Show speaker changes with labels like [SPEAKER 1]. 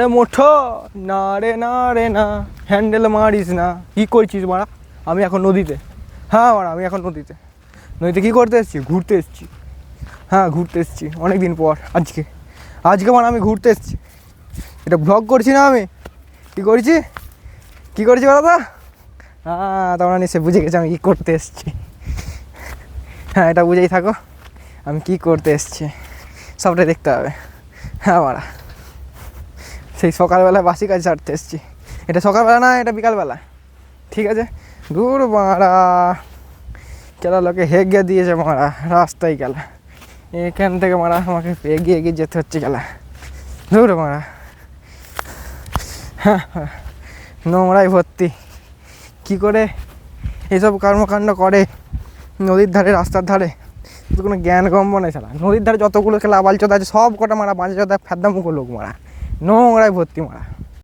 [SPEAKER 1] রে মোঠো, না রে না রে, না। হ্যান্ডেল মারিস না। কি করছিস মারা? আমি এখন নদীতে। হ্যাঁ মারা, আমি এখন নদীতে। নদীতে কি করতে এসেছি? ঘুরতে এসেছি। হ্যাঁ ঘুরতে এসেছি। অনেক দিন পর, আজকে। আজকে মানে আমি ঘুরতে এসেছি। এটা ব্লগ করছি না আমি? কি করছি? কি করছি তো? হ্যাঁ তোমরা নিশ্চয়ই বুঝে গেছো আমি কী করতে এসেছি। হ্যাঁ এটা বুঝেই থাকো। আমি কি করতে এসেছি? সবটাই দেখতে হবে। হ্যাঁ মারা। সেই সকালবেলা বাসি কাজ ছাড়তে এসেছি। এটা সকালবেলা না, এটা বিকালবেলা। ঠিক আছে? দূর মারা। কেলা লোকে হেগে দিয়েছে মারা, রাস্তায় গেলা এখান থেকে মারা আমাকে এগিয়ে এগিয়ে যেতে হচ্ছে গেলা দূর মারা। হ্যাঁ হ্যাঁ। নোংরাই ভর্তি। কী করে? এসব কর্মকাণ্ড করে নদীর ধারে, রাস্তার ধারে। কোনো জ্ঞান গম্ব নেই সারা নদীর ধারে যতগুলো খেলা আবাল আছে, সব কটা মারা বাঁচা চোদা ফেদ্দা মুখো লোক মারা। নোংরায় ভর্তি মারা